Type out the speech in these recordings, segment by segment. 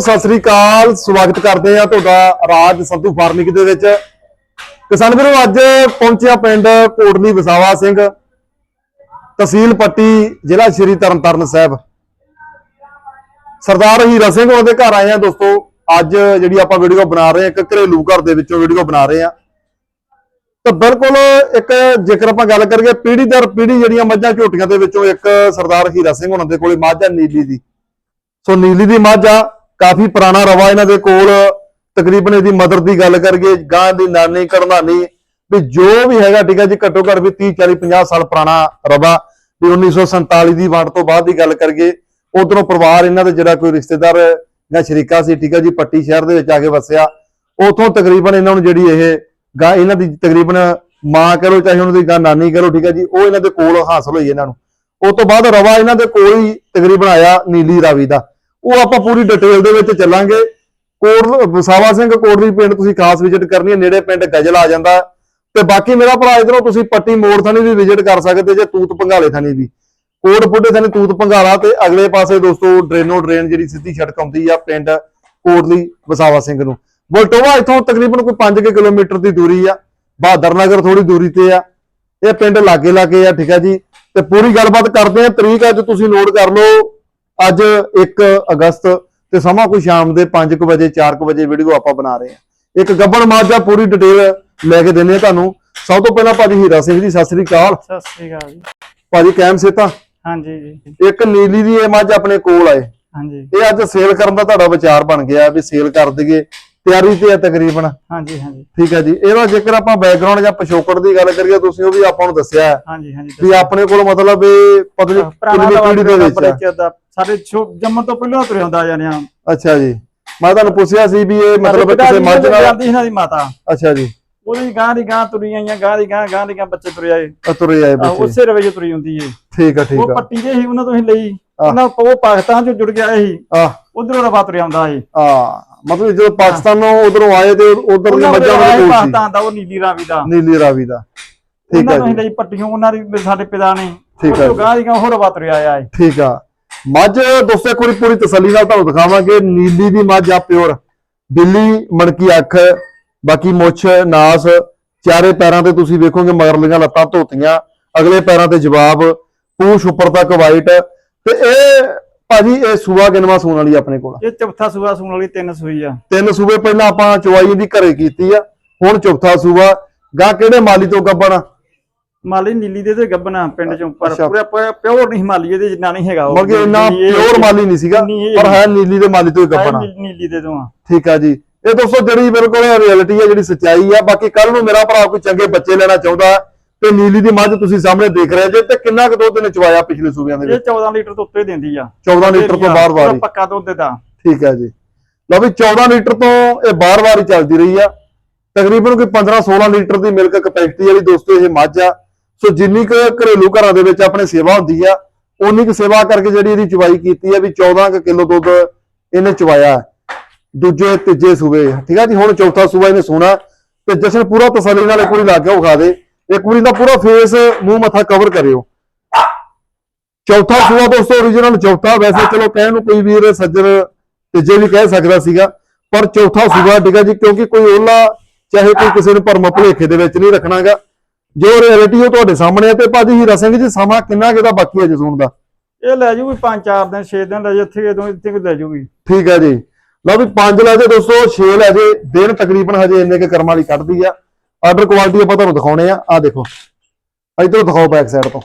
ਸਤਿ ਸ੍ਰੀ ਅਕਾਲ। ਸਵਾਗਤ ਕਰਦੇ ਆ ਤੁਹਾਡਾ ਰਾਜ ਸੰਧੂ ਫਾਰਮਿੰਗ ਦੇ ਵਿੱਚ। ਕਿਸਾਨ ਵੀਰੋ, ਅੱਜ ਪਹੁੰਚਿਆ ਪਿੰਡ ਕੋਟਲੀ ਵਸਾਵਾ ਸਿੰਘ, ਤਹਿਸੀਲ ਪੱਟੀ, ਜ਼ਿਲ੍ਹਾ ਸ਼੍ਰੀ ਤਰਨਤਾਰਨ ਸਾਹਿਬ। ਸਰਦਾਰ ਹੀਰਾ ਸਿੰਘ ਉਹਦੇ ਘਰ ਆਏ ਆ ਦੋਸਤੋ। ਅੱਜ ਜਿਹੜੀ ਆਪਾਂ ਵੀਡੀਓ ਬਣਾ ਰਹੇ ਆ ਇੱਕ ਘਰੇਲੂ ਘਰ ਦੇ ਵਿੱਚੋਂ ਵੀਡੀਓ ਬਣਾ ਰਹੇ ਆ ਤਾਂ ਬਿਲਕੁਲ ਇੱਕ ਜੇਕਰ ਆਪਾਂ ਗੱਲ ਕਰੀਏ ਪੀੜੀ ਦਰ ਪੀੜੀ ਜਿਹੜੀਆਂ ਮੱਝਾਂ ਝੋਟੀਆਂ ਦੇ ਵਿੱਚੋਂ ਇੱਕ ਸਰਦਾਰ ਹੀਰਾ ਸਿੰਘ ਉਹਨਾਂ ਦੇ ਕੋਲੇ ਮੱਝ ਆ, ਨੀਲੀ ਦੀ। ਸੋ ਨੀਲੀ ਦੀ ਮੱਝ ਆ। ਕਾਫੀ ਪੁਰਾਣਾ ਰਵਾ ਇਹਨਾਂ ਦੇ ਕੋਲ। ਤਕਰੀਬਨ ਇਹਦੀ ਮਦਰ ਦੀ ਗੱਲ ਕਰੀਏ, ਗਾਂ ਦੀ ਨਾਨੀ ਕੜਨਾਨੀ ਵੀ ਜੋ ਵੀ ਹੈਗਾ, ਠੀਕ ਹੈ ਜੀ, ਘੱਟੋ ਘੱਟ ਵੀ 30 40 50 ਸਾਲ ਪੁਰਾਣਾ ਰਵਾ। ਵੀ 1947 ਦੀ ਵੰਡ ਤੋਂ ਬਾਅਦ ਦੀ ਗੱਲ ਕਰੀਏ, ਉਧਰੋਂ ਪਰਿਵਾਰ ਇਹਨਾਂ ਦੇ ਜਿਹੜਾ ਕੋਈ ਰਿਸ਼ਤੇਦਾਰ ਜਾਂ ਸ਼ਰੀਕਾ ਸੀ, ਠੀਕ ਹੈ ਜੀ, ਪੱਟੀ ਸ਼ਹਿਰ ਦੇ ਵਿੱਚ ਆ ਕੇ ਵਸਿਆ। ਉਥੋਂ ਤਕਰੀਬਨ ਇਹਨਾਂ ਨੂੰ ਜਿਹੜੀ ਇਹ ਗਾਂ, ਇਹਨਾਂ ਦੀ ਤਕਰੀਬਨ ਮਾਂ ਕਰੋ ਚਾਹੇ ਉਹਨਾਂ ਦੀ ਗਾਂ ਨਾਨੀ ਕਰੋ ਠੀਕ ਹੈ ਜੀ, ਉਹ ਇਹਨਾਂ ਦੇ ਕੋਲ ਹਾਸਲ ਹੋਈ ਇਹਨਾਂ ਨੂੰ। ਉਸ ਤੋਂ ਬਾਅਦ ਰਵਾ ਇਹਨਾਂ ਦੇ ਕੋਲ ਹੀ ਤਕਰੀਬਨ ਆਇਆ ਨੀਲੀ ਰਾਵੀ ਦਾ। ਉਹ ਆਪਾਂ ਪੂਰੀ ਡਿਟੇਲ ਦੇ ਵਿੱਚ ਚੱਲਾਂਗੇ। ਕੋਰ ਵਸਾਵਾ ਸਿੰਘ ਕੋਟਲੀ ਪਿੰਡ ਤੁਸੀਂ ਖਾਸ ਵਿਜ਼ਿਟ ਕਰਨੀ ਹੈ, ਨੇੜੇ ਪਿੰਡ ਗਜਲ ਆ ਜਾਂਦਾ। ਤੇ ਬਾਕੀ ਮੇਰਾ ਭਰਾ ਇਧਰੋਂ ਤੁਸੀਂ ਪੱਟੀ ਮੋੜ ਥਾਣੀ ਵੀ ਵਿਜ਼ਿਟ ਕਰ ਸਕਦੇ ਜੇ, ਤੂਤ ਪੰਗਾਲੇ ਥਾਣੀ ਵੀ। ਕੋਟ ਬੁੱਢੇ ਥਾਣੀ, ਤੂਤ ਪੰਗਾਲਾ ਤੇ ਅਗਲੇ ਪਾਸੇ ਦੋਸਤੋ ਡਰੇਨੋ ਡਰੇਨ ਜਿਹੜੀ ਸਿੱਧੀ ਸੜਕ ਆਉਂਦੀ ਆ, ਪਿੰਡ ਕੋਟਲੀ ਵਸਾਵਾ ਸਿੰਘ ਨੂੰ। ਬਲਟੋਵਾ ਇਥੋਂ ਤਕਰੀਬਨ ਕੋਈ 5 ਕਿਲੋਮੀਟਰ ਦੀ ਦੂਰੀ ਆ। ਬਹਾਦਰ ਨਗਰ ਥੋੜੀ ਦੂਰੀ ਤੇ ਆ। ਇਹ ਪਿੰਡ ਲਾਗੇ ਲਾਗੇ ਆ, ਠੀਕ ਆ ਜੀ। ਤੇ ਪੂਰੀ ਗੱਲਬਾਤ ਕਰਦੇ ਆ, ਤਰੀਕ ਅੱਜ ਤੁਸੀਂ ਨੋਟ ਕਰ ਲਓ। ਅੱਜ 1 ਅਗਸਤ ਤੇ ਸਮਾਂ ਕੋਈ ਸ਼ਾਮ ਦੇ 5:00 ਵਜੇ 4:00 ਵਜੇ ਵੀਡੀਓ ਆਪਾਂ ਬਣਾ ਰਹੇ ਆ ਇੱਕ ਗੱਬਣ ਮਾਝਾ ਪੂਰੀ ਡਿਟੇਲ ਲੈ ਕੇ ਦਿੰਨੇ ਆ ਤੁਹਾਨੂੰ। ਸਭ ਤੋਂ ਪਹਿਲਾਂ ਭਾਜੀ ਹੀਰਾ ਸਿੰਘ ਜੀ ਸਤਿ ਸ੍ਰੀ ਅਕਾਲ। ਸਤਿ ਸ੍ਰੀ ਅਕਾਲ ਜੀ। ਭਾਜੀ ਕੈਮ ਸੇਤਾ? ਹਾਂਜੀ ਜੀ। ਇੱਕ ਨੀਲੀ ਦੀ ਇਹ ਮੱਝ ਆਪਣੇ ਕੋਲ ਆਏ। ਹਾਂਜੀ। ਇਹ ਅੱਜ ਸੇਲ ਕਰਨ ਦਾ ਤੁਹਾਡਾ ਵਿਚਾਰ ਬਣ ਗਿਆ ਵੀ ਸੇਲ ਕਰ ਦਈਏ। ਤਿਆਰੀ ਤੇ ਆ ਤਕਰੀਬਨ। ਹਾਂਜੀ ਹਾਂਜੀ। ਠੀਕ ਹੈ ਜੀ। ਇਹਦਾ ਜੇਕਰ ਆਪਾਂ ਬੈਕਗ੍ਰਾਉਂਡ ਜਾਂ ਪਿਛੋਕੜ ਦੀ ਗੱਲ ਕਰੀਏ ਤੁਸੀਂ ਉਹ ਵੀ ਆਪਾਂ ਨੂੰ ਦੱਸਿਆ। ਹੈ ਹਾਂਜੀ ਹਾਂਜੀ ਵੀ ਆਪਣੇ ਕੋਲ ਮਤਲਬ ਇਹ ਪਤਾ ਨਹੀਂ ਪੁਰਾਣਾ ਕਿੰਨੀ ਪੀੜ੍ਹੀ ਦੇ ਵਿੱਚ ਆ। ਸਾਡੇ ਜੰਮਣ ਤੋਂ ਪਹਿਲਾਂ ਤੁਰੇ ਹੁੰਦਾ ਜਾਣਿਆ ਅੱਛਾ ਜੀ। ਮੈਂ ਤੁਹਾਨੂੰ ਪੁੱਛਿਆ ਸੀ ਵੀ ਇਹ ਮਤਲਬ ਕਿਸੇ ਮੱਝ ਨਾਲ ਜਾਂਦੀ ਇਹਨਾਂ ਦੀ ਮਾਤਾ। ਅੱਛਾ ਜੀ। ਉਹਦੀ ਗਾਂ ਦੀ ਗਾਂ ਤੁਰੀ ਆਈਆਂ ਗਾਂ ਦੀ ਗਾਂ ਗਾਂ ਦੀ ਗਾਂ ਬੱਚੇ ਤੁਰੇ ਆਏ। ਤੁਰੇ ਆਏ ਬੱਚੇ। ਉਸੇ ਰਵੇ ਤੁਰੀ ਹੁੰਦੀ ਏ। ਠੀਕ ਆ ਠੀਕ ਉਹ ਆ। ਪੱਟੀ ਦੇ ਸੀ ਉਹਨਾਂ ਤੋਂ ਹੀ ਲਈ। ਉਹਨਾਂ ਉਹ ਪਾਕਿਸਤਾਨ ਚੋਂ ਜੁੜ ਗਿਆ ਸੀ। ਆ ਉਧਰੋਂ ਰਵਾ ਤੁਰਿਆ ਆਉਂਦਾ ਸੀ ਆ ਮਤਲਬ ਜਦੋਂ ਪਾਕਿਸਤਾਨੋਂ ਉਧਰੋਂ ਆਏ ਤੇ ਉਧਰ ਦੀ ਮੱਝਾਂ ਦਾ ਕੋਲ ਪਾਕਿਸਤਾਨ ਦਾ ਉਹ ਨੀਲੀ ਰਾਵੀ ਦਾ। ਸੀ ਨੀਲੀ ਰਾਵੀ ਦਾ। ਠੀਕ ਆ ਹੀ ਜੀ। ਲਈ ਪੱਟੀਆਂ ਉਹਨਾਂ ਦੀ ਸਾਡੇ ਪਿਤਾ ਨੇ। ਠੀਕ ਆ ਜੀ। ਗਾਂ ਦੀ ਗਾਂ ਹੋਰ ਰਵਾ ਤੁਰਿਆ ਆਇਆ ਏ ਠੀਕ ਆ। ਮੱਝ ਦੋਸਤੋ ਇੱਕ ਵਾਰੀ ਪੂਰੀ ਤਸੱਲੀ ਨਾਲ ਤੁਹਾਨੂੰ ਦਿਖਾਵਾਂਗੇ। ਨੀਲੀ ਦੀ ਮੱਝ ਆ ਪਿਓਰ। ਬਿੱਲੀ ਮਣਕੀ ਅੱਖ ਬਾਕੀ ਮੁੱਛ ਨਾਸ ਚਾਰੇ ਪੈਰਾਂ ਤੇ ਤੁਸੀਂ ਵੇਖੋਗੇ ਮਗਰਲੀਆਂ ਲੱਤਾਂ ਧੋਤੀਆਂ। ਅਗਲੇ ਪੈਰਾਂ ਤੇ ਜਵਾਬ ਪੂਛ ਉੱਪਰ ਤੱਕ ਵਾਈਟ ਤੇ ਇਹ ਭਾਜੀ ਇਹ ਸੂਆ ਗਿਨਵਾ ਸੂਣ ਵਾਲੀ ਆਪਣੇ ਕੋਲ। ਇਹ ਚੌਥਾ ਸੂਆ ਸੂਣ ਵਾਲੀ ਤਿੰਨ ਸੂਈ ਆ। ਤਿੰਨ ਸੂਬੇ ਪਹਿਲਾਂ ਆਪਾਂ ਚਵਾਈ ਦੀ ਘਰੇ ਕੀਤੀ ਆ ਹੁਣ ਚੌਥਾ ਸੂਬਾ ਗਾ ਕਿਹੜੇ ਮਾਲੀ ਤੋਂ ਗੱਬਣਾ ਮਾਲੀ ਨੀਲੀ ਦੇ ਤੇ ਗੱਬਣਾ ਪਿੰਡ ਚੋਂ ਪਰ ਅੱਛਾ। ਪੂਰਾ ਪਿਓਰ ਨਹੀਂ ਹਿਮਾਲੀ ਇਹਦੇ ਜਿੰਨਾ ਨਹੀਂ ਹੈਗਾ ਉਹ। ਮਤਲਬ ਕਿ ਇੰਨਾ ਨੀਲੀ ਇਹ- ਪਿਓਰ ਮਾਲੀ ਨਹੀਂ ਸੀਗਾ ਇਹ- ਪਰ ਹੈ ਨੀਲੀ ਦੇ ਮਾਲੀ ਤੋਂ ਹੀ ਗੱਬਣਾ ਨੀ- ਨੀਲੀ ਦੇ ਤੋਂ ਆ। ਠੀਕ ਆ ਜੀ। ਇਹ ਦੋਸਤੋ ਜਿਹੜੀ ਬਿਲਕੁਲ ਰਿਐਲਿਟੀ ਹੈ ਜਿਹੜੀ ਸੱਚਾਈ ਆ ਬਾਕੀ ਕੱਲ ਨੂੰ ਮੇਰਾ ਭਰਾ ਕੋਈ ਚੰਗੇ ਬੱਚੇ ਲੈਣਾ ਚਾਹੁੰਦਾ ਤੇ ਨੀਲੀ ਦੀ ਮੱਝ ਤੁਸੀਂ ਸਾਹਮਣੇ ਦੇਖ ਰਹੇ ਜੇ ਤੇ ਕਿੰਨਾ ਕੁ ਦੁੱਧ ਨੇ ਚਵਾਇਆ ਪਿਛਲੇ ਸੂਬਿਆਂ ਦੇ ਇਹ ਵਿੱਚ? 14 ਲੀਟਰ ਤੋਂ ਉੱਤੇ ਦਿੰਦੀ ਆ। 14 ਲੀਟਰ ਤੋਂ ਬਾਹਰ ਵਾਰੀ। ਪੱਕਾ ਦੁੱਧ ਦਾ ਠੀਕ ਹੈ ਜੀ। ਲਓ ਵੀ 14 ਲੀਟਰ ਤੋਂ ਇਹ ਬਾਰ ਵਾਰ ਹੀ ਚੱਲਦੀ ਰਹੀ ਆ। ਤਕਰੀਬਨ ਕੋਈ 15 16 ਲੀਟਰ ਦੀ ਮਿਲਕ ਕਪੈਸਿਟੀ ਵਾਲੀ ਦੋਸਤੋ ਇਹ ਮੱਝ ਆ। ਸੋ ਜਿੰਨੀ ਕੁ ਘਰੇਲੂ ਘਰਾਂ ਦੇ ਵਿੱਚ ਆਪਣੇ ਸੇਵਾ ਹੁੰਦੀ ਆ ਉਨੀ ਕੁ ਸੇਵਾ ਕਰਕੇ ਜਿਹੜੀ ਇਹਦੀ ਚਵਾਈ ਕੀਤੀ ਆ ਵੀ 14 ਕੁ ਕਿਲੋ ਦੁੱਧ ਇਹਨੇ ਚਵਾਇਆ ਦੂਜੇ ਤੀਜੇ ਸੂਬੇ। ਠੀਕ ਆ ਜੀ ਹੁਣ ਚੌਥਾ ਸੂਬਾ ਇਹਨੇ ਸੋਣਾ। ਤੇ ਜਸ਼ਨ ਪੂਰਾ ਤਸੱਲੀ ਨਾਲ ਇੱਕ ਵਾਰੀ ਲਾ ਕੇ ਵਿਖਾ ਦੇ। ਇੱਕ ਵਾਰੀ ਦਾ ਪੂਰਾ ਫੇਸ ਮੂੰਹ ਮੱਥਾ ਕਵਰ ਕਰਿਓ। ਚੌਥਾ ਸੂਆ ਦੋਸਤੋ origignal ਚੌਥਾ। ਵੈਸੇ ਚਲੋ ਕਹਿਣ ਨੂੰ ਕੋਈ ਵੀਰ ਸੱਜਣ ਤੀਜੇ ਵੀ ਕਹਿ ਸਕਦਾ ਸੀਗਾ ਪਰ ਚੌਥਾ ਸੂਆ ਆ ਜੀ ਕਿਉਂਕਿ ਕੋਈ ਉਹਲਾ ਚਾਹੇ ਕੋਈ ਕਿਸੇ ਨੂੰ ਭਰਮ ਭੁਲੇਖੇ ਦੇ ਵਿੱਚ ਨਹੀਂ ਰੱਖਣਾਗਾ। ਜੋ ਰਿਐਲਿਟੀ ਉਹ ਤੁਹਾਡੇ ਸਾਹਮਣੇ ਹੈ ਤੇ ਭਾਜੀ ਹੀਰਾ ਸਿੰਘ ਜੀ ਸਮਾਂ ਕਿੰਨਾ ਕਿਦਾ ਬਾਕੀ ਹੈ ਜਸੂਨ ਦਾ? ਇਹ ਲੈ ਜੂਗੀ 5-4 ਦਿਨ 6 ਦਿਨ ਲੈ ਜੇ ਇੱਥੇ ਇਦੋਂ ਇੱਥੇ ਕੁ ਲੈ ਜੂਗੀ। ਠੀਕ ਹੈ ਜੀ। ਲਓ ਵੀ 5 ਲੈ ਜੇ ਦੋਸਤੋ 6 ਲੈ ਜੇ ਦਿਨ ਤਕਰੀਬਨ ਹਜੇ ਇੰਨੇ ਕੇ ਕਰਮ ਵਾਲੀ ਕੱਢਦੀ ਆ। ਆਰਡਰ ਕੁਆਲਿਟੀ ਆਪਾਂ ਤੁਹਾਨੂੰ ਦਿਖਾਉਣੇ ਆ ਆ ਦੇਖੋ। ਇਧਰੋਂ ਦਿਖਾਓ ਬੈਕ ਸਾਈਡ ਤੋਂ।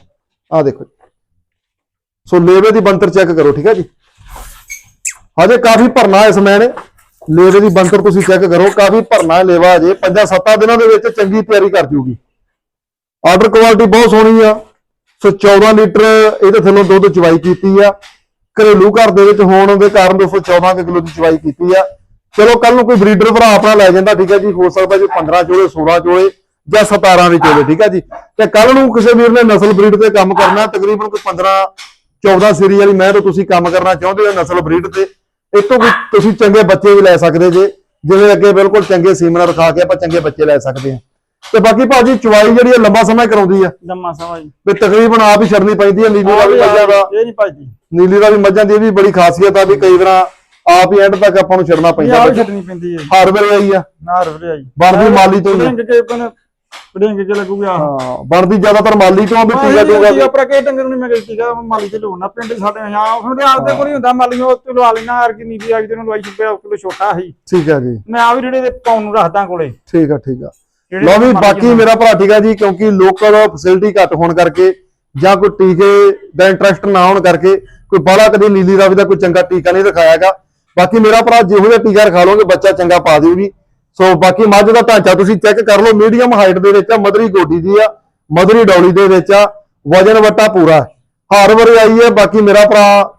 ਆ ਦੇਖੋ ਸੋ ਲੇਵੇ ਦੀ ਬੰਤਰ ਚੈੱਕ ਕਰੋ, ਠੀਕ ਹੈ ਜੀ? ਹਜੇ ਕਾਫੀ ਭਰਨਾ ਇਸ ਮੈਨੇ ਲੇਵੇ ਦੀ ਬੰਤਰ ਤੁਸੀਂ ਚੈੱਕ ਕਰੋ, ਕਾਫੀ ਭਰਨਾ ਲੇਵਾ ਹਜੇ। 5-7 ਦਿਨਾਂ ਦੇ ਵਿੱਚ ਚੰਗੀ ਤਿਆਰੀ ਕਰ ਜੂਗੀ। ਆਰਡਰ ਕੁਆਲਿਟੀ ਬਹੁਤ ਸੋਹਣੀ ਆ। ਸੋ 14 ਲੀਟਰ ਇਹਦੇ ਥੱਲੋਂ ਦੁੱਧ ਚਵਾਈ ਕੀਤੀ ਆ। ਘਰੇਲੂ ਘਰ ਦੇ ਵਿੱਚ ਹੋਣ ਦੇ ਕਾਰਨ ਦੋਸਤੋ 14 ਕੁ ਕਿਲੋ ਦੀ ਚਵਾਈ ਕੀਤੀ ਆ। ਚਲੋ ਕੱਲ ਨੂੰ ਕੋਈ ਬਰੀਡਰ ਭਰਾ ਆਪਣਾ ਲੈ ਜਾਂਦਾ ਠੀਕ ਹੈ ਜੀ ਹੋ ਸਕਦਾ ਜੀ 15 ਚੋਲੇ 16 ਚੋਲੇ ਜਾਂ 17 ਦੇ ਚੋਲੇ ਠੀਕ ਹੈ ਜੀ। ਤੇ ਕੱਲ ਨੂੰ ਕਿਸੇ ਵੀਰ ਨੇ ਨਸਲ ਬਰੀਡ ਤੇ ਕੰਮ ਕਰਨਾ ਤਕਰੀਬਨ ਕੋਈ 15 14 ਸੀਰੀ ਵਾਲੀ ਮੈਂ ਤਾਂ ਤੁਸੀਂ ਕੰਮ ਕਰਨਾ ਚਾਹੁੰਦੇ ਹੋ ਨਸਲ ਬਰੀਡ ਤੇ ਇਹ ਤੋਂ ਕੋਈ ਤੁਸੀਂ ਚੰਗੇ ਬੱਚੇ ਵੀ ਲੈ ਸਕਦੇ ਜੇ ਜਿਵੇਂ ਅੱਗੇ ਬਿਲਕੁਲ ਚੰਗੇ ਸੀਮਨ ਰਖਾ ਕੇ ਆਪਾਂ ਚੰਗੇ ਬੱਚੇ ਲੈ ਸਕਦੇ ਹਾਂ। ਤੇ ਬਾਕੀ ਭਾਜੀ ਚਵਾਈ ਜਿਹੜੀ ਹੈ ਲੰਬਾ ਸਮਾਂ ਕਰਾਉਂਦੀ ਆ। ਲੰਮਾ ਸਮਾਂ ਜੀ। ਵੀ ਤਕਰੀਬਨ ਆਪ ਹੀ ਛੱਡਣੀ ਪੈਂਦੀ ਹੈ ਨੀਲੀ ਦਾ ਵੀ ਮੱਝਾਂ ਦਾ। ਇਹ ਨਹੀਂ ਭਾਜੀ ਨੀਲੀ ਦਾ ਵੀ ਮੱਝਾਂ ਦੀ ਇਹ ਵੀ ਬੜੀ ਖਾਸੀਅਤ ਆ ਵੀ ਕਈ ਵਾਰ ਆਪ ਹੀ ਐਂਡ ਤੱਕ ਆਪਾਂ ਨੂੰ ਛੱਡਣਾ ਪੈਂਦਾ ਆਪ ਛੱਡਣੀ ਪੈਂਦੀ ਹੈ। ਹਰ ਵੇਲੇ ਆਈ ਆ। ਨਾ ਰਵੜਿਆ ਜੀ ਬਣਦੀ ਮਾਲੀ ਤੋਂ ਹੀ ਆ। ਡਿੰਗ ਕੇ ਪਨ ਡਿੰਗ ਕੇ ਲੱਗੂਗਾ ਹਾਂ ਬਣਦੀ ਜ਼ਿਆਦਵਾਰ ਮਾਲੀ ਤੋਂ ਆ ਵੀ ਟੀਕਾ ਟੂਕਾ ਟੀਕਾ ਪਰ ਕੇ ਡੰਗਰ ਨੂੰ ਮੈਂ ਕਿਹਾ ਟੀਕਾ ਮਾਲੀ ਤੇ ਲੋਣਾ ਪਿੰਡ ਸਾਡੇ ਹਾਂ ਫਿਰ ਆਪਦੇ ਕੋਲ ਹੀ। ਹੁੰਦਾ ਮਾਲੀ ਉਹ ਤੇ ਲਵਾ ਲੈਣਾ ਯਾਰ ਕਿ ਆ ਗਈ ਤੈਨੂੰ ਲਵਾਈ ਛੁਪਿਆ ਕਿਲੋ ਛੋਟਾ ਸੀ। ਠੀਕ ਆ ਜੀ। ਮੈਂ ਆ ਵੀ ਜਿਹੜੇ ਦੇ ਪਾਉਣ ਨੂੰ ਰੱਖਦਾ ਕੋਲੇ। ਠੀਕ ਆ ਠੀਕ ਆ। ਲਓ ਵੀ ਬਾਕੀ ਮੇਰਾ ਭਰਾ ਠੀਕ ਆ ਜੀ ਕਿਉਂਕਿ ਲੋਕਲ ਫੈਸਿਲਿਟੀ ਘੱਟ ਹੋਣ ਕਰਕੇ ਜਾਂ ਕੋਈ ਟੀਕੇ ਦਾ ਇੰਟਰਸਟ ਨਾ ਹੋਣ ਕਰਕੇ ਕੋਈ ਬਾਹਲਾ ਕਦੇ ਨੀਲੀ ਰਾਵੀ ਦਾ ਕੋਈ ਚੰਗਾ ਟੀਕਾ ਨਹੀਂ ਰਖਾਇਆਗਾ। ਬਾਕੀ ਮੇਰਾ ਭਰਾ ਜਿਹੋ ਜਿਹਾ ਟੀਕਾ ਰਖਾ ਲਓਗੇ ਬੱਚਾ ਚੰਗਾ ਪਾ ਦਿਓ ਜੀ ਸੋ ਬਾਕੀ ਮੱਝ ਦਾ ਢਾਂਚਾ ਤੁਸੀਂ ਚੈੱਕ ਕਰ ਲਓ ਮੀਡੀਅਮ ਹਾਈਟ ਦੇ ਵਿੱਚ ਆ, ਮਧਰੀ ਗੋਡੀ ਦੀ ਆ, ਮਧਰੀ ਡੌਲੀ ਦੇ ਵਿੱਚ ਆ, ਵਜਨ ਵੱਟਾ ਪੂਰਾ। ਹਰ ਵਾਰੀ ਆਈ ਹੈ, ਬਾਕੀ ਮੇਰਾ ਭਰਾ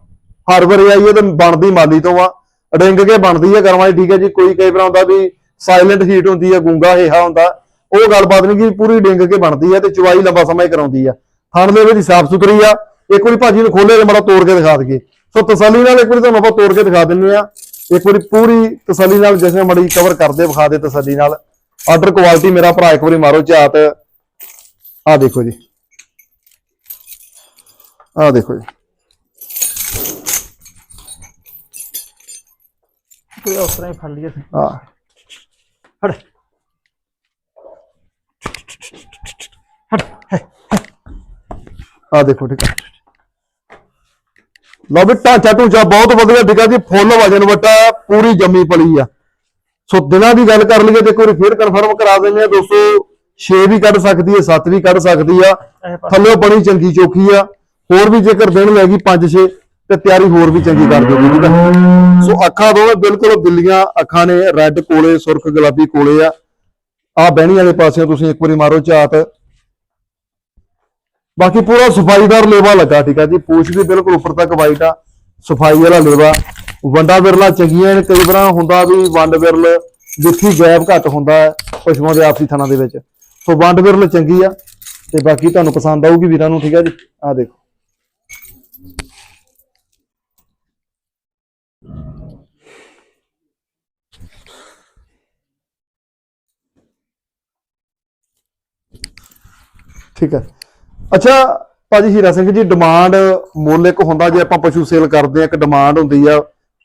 ਹਰ ਵਾਰੀ ਆਈ ਹੈ ਤੇ ਬਣਦੀ ਮਾਲੀ ਤੋਂ ਆ। ਡਿੰਗ ਕੇ ਬਣਦੀ ਹੈ ਕਰਮਾਂ ਦੀ, ਠੀਕ ਹੈ ਜੀ। ਕੋਈ ਕਈ ਵਾਰ ਹੁੰਦਾ ਵੀ ਸਾਇਲੈਂਟ ਹੀਟ ਹੁੰਦੀ ਹੈ ਗੁੰਗਾ ਹੇਹਾ ਹੁੰਦਾ। ਉਹ ਗੱਲਬਾਤ ਨਹੀਂ ਕਿ ਪੂਰੀ ਡਿੰਗ ਕੇ ਬਣਦੀ ਹੈ ਤੇ ਚਵਾਈ ਲੰਬਾ ਸਮਾਂ ਹੀ ਕਰਾਉਂਦੀ ਆ। ਥਣ ਦੇ ਵਿੱਚ ਸਾਫ਼ ਸੁਥਰੀ ਆ। ਇੱਕ ਵਾਰੀ ਭਾਜੀ ਨੂੰ ਖੋਲੇ ਤੇ ਮਾੜਾ ਤੋੜ ਕੇ ਦਿਖਾ ਦਈਏ। ਸੋ ਤਸੱਲੀ ਨਾਲ ਇੱਕ ਵਾਰੀ ਤੁਹਾਨੂੰ ਆਪਾਂ ਤੋੜ ਕੇ ਦਿਖਾ ਦਿੰਨੇ ਆ ਇੱਕ ਵਾਰੀ ਪੂਰੀ ਤਸੱਲੀ ਨਾਲ ਜਿਵੇਂ ਮੜੀ ਕਵਰ ਕਰਦੇ ਵਿਖਾ ਦੇ ਤਸੱਲੀ ਨਾਲ। ਆਰਡਰ ਕੁਆਲਿਟੀ ਮੇਰਾ ਭਰਾ ਇੱਕ ਵਾਰੀ ਮਾਰੋ ਝਾਤ। ਆ ਦੇਖੋ ਜੀ। ਆ ਦੇਖੋ ਜੀ। ਕੋਈ ਉਸ ਤਰ੍ਹਾਂ ਹੀ ਫੜ ਲਈਏ ਅਸੀਂ। ਆ ਫੜ। ਆ ਦੇਖੋ ਠੀਕ ਹੈ ਲਓ ਵੀ ਢਾਂਚਾ ਢੂੰਚਾ ਬਹੁਤ ਵਧੀਆ ਆ ਜੀ ਫੁੱਲ ਵਜਨ ਵਟਾ ਪੂਰੀ ਜੰਮੀ ਪਲੀ ਆ। ਸੋ ਦਿਨਾਂ ਦੀ ਗੱਲ ਕਰ ਲਈਏ ਤੇ ਵਾਰੀ ਫੇਰ ਕਨਫਰਮ ਕਰਾ ਦਿੰਦੇ ਆ ਦੋਸਤੋ 6 ਵੀ ਕੱਢ ਸਕਦੀ ਹੈ 7 ਵੀ ਕੱਢ ਸਕਦੀ ਆ। ਪਾਸੇ। ਥੱਲੇ ਬਣੀ ਚੰਗੀ ਚੋਖੀ ਆ। ਹੋਰ ਵੀ ਜੇਕਰ ਦਿਨ ਲੈ ਗਈ 5 6 ਤੇ ਤਿਆਰੀ ਹੋਰ ਵੀ ਚੰਗੀ ਕਰ ਦਿਓਗੀ ਠੀਕ ਆ? ਸੋ ਅੱਖਾਂ ਦੋਵੇਂ ਬਿਲਕੁਲ ਬਿੱਲੀਆਂ ਅੱਖਾਂ ਨੇ ਰੈੱਡ ਕੋਲੇ ਸੁਰਖ ਗੁਲਾਬੀ ਕੋਲੇ ਆ। ਆ ਬਹਿਣੀ ਵਾਲੇ ਪਾਸਿਓਂ ਤੁਸੀਂ ਇੱਕ ਵਾਰੀ ਮਾਰੋ ਝਾਤ। ਬਾਕੀ ਪੂਰਾ ਸਫਾਈਦਾਰ ਲੇਵਾ ਲੱਗਾ, ਠੀਕ ਆ ਜੀ। ਪੂਛ ਵੀ ਬਿਲਕੁਲ ਉੱਪਰ ਤੱਕ ਵਾਈਟ ਆ, ਸਫ਼ਾਈ ਵਾਲਾ ਲੇਵਾ ਵੰਡਾ ਵਿਰਲਾ ਚੰਗੀਆਂ ਨੇ, ਕਈ ਵਾਰ ਹੁੰਦਾ ਵੀ ਵੰਡ ਵਿਰਲ ਜਿੱਥੇ ਗੈਪ ਘੱਟ ਹੁੰਦਾ ਹੈ, ਪਸ਼ੂਆਂ ਦੇ ਆਪਸੀ ਥਾਣਾ ਦੇ ਵਿੱਚ। ਸੋ ਵੰਡ ਵਿਰਲ ਚੰਗੀ ਆ, ਤੇ ਬਾਕੀ ਤੁਹਾਨੂੰ ਪਸੰਦ ਆਊਗੀ ਵੀਰਾਂ ਨੂੰ, ਠੀਕ ਆ ਜੀ। ਆ ਦੇਖੋ। ਠੀਕ ਹੈ ਅੱਛਾ ਭਾਜੀ ਹੀਰਾ ਸਿੰਘ ਜੀ ਡਿਮਾਂਡ ਮੁੱਲ ਇੱਕ ਹੁੰਦਾ ਜੇ ਆਪਾਂ ਪਸ਼ੂ ਸੇਲ ਕਰਦੇ ਆ ਇੱਕ ਡਿਮਾਂਡ ਹੁੰਦੀ ਆ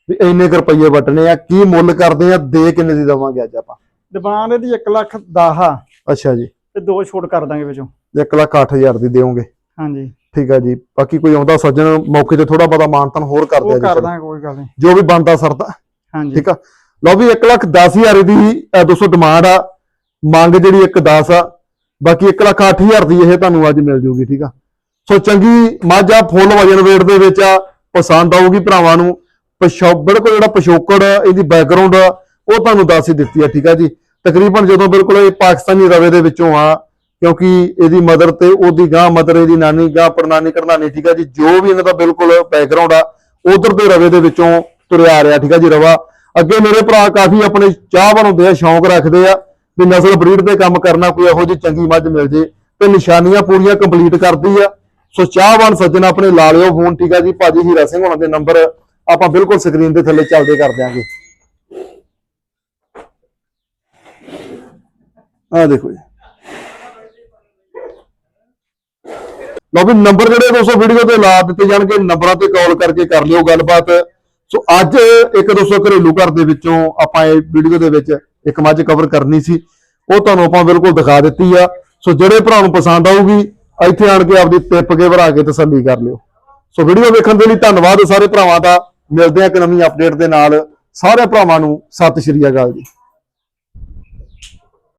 ਵੀ ਇੰਨੇ ਕੁ ਰੁਪਈਏ ਵਟਣੇ ਆ ਕੀ ਮੁੱਲ ਕਰਦੇ ਆ ਦੇ ਕਿੰਨੇ ਦੀ ਦਵਾਂਗੇ ਅੱਜ ਆਪਾਂ? ਦੁਕਾਨ ਇਹਦੀ 1 ਲੱਖ 10 ਆ। ਅੱਛਾ ਜੀ। ਤੇ ਦੋ ਛੋਟ ਕਰ ਦਾਂਗੇ ਵਿੱਚੋਂ। 1 ਲੱਖ 8000 ਦੀ ਦੇਵੋਗੇ। ਹਾਂਜੀ। ਠੀਕ ਆ ਜੀ। ਬਾਕੀ ਕੋਈ ਆਉਂਦਾ ਸੱਜਣ ਮੌਕੇ ਤੇ ਥੋੜਾ ਬਹੁਤਾ ਮਾਨਤਨ ਹੋਰ ਕਰ ਦਿਆ ਉਹ ਜੀ ਕਰ। ਦਾਂਗੇ ਕੋਈ ਗੱਲ ਨਹੀਂ। ਜੋ ਵੀ ਬਣਦਾ ਸਰਦਾ। ਹਾਂਜੀ। ਠੀਕ ਆ। ਲਓ ਵੀ 1 ਲੱਖ 10000 ਦੀ ਅਹ, ਦੋਸਤੋ ਡਿਮਾਂਡ ਆ। ਮੰਗ ਜਿਹੜੀ 1 10 ਆ ਬਾਕੀ 1 ਲੱਖ 8000 ਦੀ ਇਹ ਤੁਹਾਨੂੰ ਅੱਜ ਮਿਲ ਜੂਗੀ, ਠੀਕ ਆ? ਸੋ ਚੰਗੀ, ਮੱਝ ਆ, ਫੁੱਲ ਵਜਨ ਵੇਟ ਦੇ ਵਿੱਚ ਆ, ਪਸੰਦ ਆਊਗੀ ਭਰਾਵਾਂ ਨੂੰ। ਪਛੋ, ਬਿਲਕੁਲ ਜਿਹੜਾ ਪਿਛੋਕੜ, ਇਹਦੀ ਬੈਕਗ੍ਰਾਉਂਡ ਆ ਉਹ ਤੁਹਾਨੂੰ ਦੱਸ ਹੀ ਦਿੱਤੀ ਆ, ਠੀਕ ਆ ਜੀ? ਤਕਰੀਬਨ ਜਦੋਂ ਬਿਲਕੁਲ ਇਹ ਪਾਕਿਸਤਾਨੀ ਰਵੇ ਦੇ ਵਿੱਚੋਂ ਆ, ਕਿਉਂਕਿ ਇਹਦੀ ਮਦਰ ਤੇ ਉਹਦੀ ਗਾਂ, ਮਦਰ ਇਹਦੀ ਨਾਨੀ, ਗਾਂ, ਪਰਨਾਨੀ, ਕਰਨਾਨੀ, ਠੀਕ ਆ ਜੀ? ਜੋ ਵੀ ਇਹਨਾਂ ਦਾ ਬਿਲਕੁਲ ਬੈਕਗ੍ਰਾਉਂਡ ਆ, ਉਧਰ ਦੇ ਰਵੇ ਦੇ ਵਿੱਚੋਂ ਤੁਰਿਆ ਆ ਰਿਹਾ, ਠੀਕ ਆ ਜੀ, ਰਵਾ। ਅੱਗੇ ਮੇਰੇ ਭਰਾ ਕਾਫੀ ਆਪਣੇ ਚਾਹ ਬਣਾਉਂਦੇ ਆ, ਸ਼ੌਂਕ ਰੱਖਦੇ ਆ। ਵੀ ਨਸਲ ਬਰੀਡ ਤੇ ਕੰਮ ਕਰਨਾ ਕੋਈ ਇਹੋ ਜਿਹੀ ਚੰਗੀ ਮੱਝ ਮਿਲ ਜੇ ਤੇ ਨਿਸ਼ਾਨੀਆਂ ਪੂਰੀਆਂ ਕੰਪਲੀਟ ਕਰਦੀ ਆ। ਸੋ ਚਾਹਵਾਨ ਸੱਜਣ ਆਪਣੇ ਲਾ ਲਿਓ ਫੋਨ, ਠੀਕ ਆ ਜੀ? ਭਾਜੀ ਹੀਰਾ ਸਿੰਘ ਹੋਣਾ ਦੇ ਨੰਬਰ ਆਪਾਂ ਬਿਲਕੁਲ ਸਕਰੀਨ ਦੇ ਥੱਲੇ ਚੱਲਦੇ ਕਰ ਦਿਆਂਗੇ ਆ ਦੇਖੋ ਜੀ। ਲਓ ਵੀ ਨੰਬਰ ਜਿਹੜੇ ਦੋਸਤੋ ਵੀਡੀਓ ਤੇ ਲਾ ਦਿੱਤੇ ਜਾਣਗੇ ਨੰਬਰਾਂ ਤੇ ਕਾਲ ਕਰਕੇ ਕਰ ਲਿਓ ਗੱਲਬਾਤ। ਸੋ ਅੱਜ ਇੱਕ ਦੋਸਤੋ ਘਰੇਲੂ ਘਰ ਦੇ ਵਿੱਚੋਂ ਆਪਾਂ ਇਹ ਵੀਡੀਓ ਦੇ ਵਿੱਚ ਇੱਕ ਮੱਝ ਕਵਰ ਕਰਨੀ ਸੀ, ਉਹ ਤੁਹਾਨੂੰ ਆਪਾਂ ਬਿਲਕੁਲ ਦਿਖਾ ਦਿੱਤੀ ਆ। ਸੋ ਜਿਹੜੇ ਭਰਾ ਨੂੰ ਪਸੰਦ ਆਊਗੀ, ਇੱਥੇ ਆਣ ਕੇ ਆਪਦੀ ਟਿਪ ਕੇ ਭਰਾ ਕੇ ਤਸੱਲੀ ਕਰ ਲਿਓ। ਸੋ ਵੀਡੀਓ ਵੇਖਣ ਦੇ ਲਈ ਧੰਨਵਾਦ ਸਾਰੇ ਭਰਾਵਾਂ ਦਾ। ਮਿਲਦੇ ਆ ਇੱਕ ਨਵੀਂ ਅਪਡੇਟ ਦੇ ਨਾਲ। ਸਾਰੇ ਭਰਾਵਾਂ ਨੂੰ ਸਤਿ ਸ਼੍ਰੀ ਅਕਾਲ ਜੀ।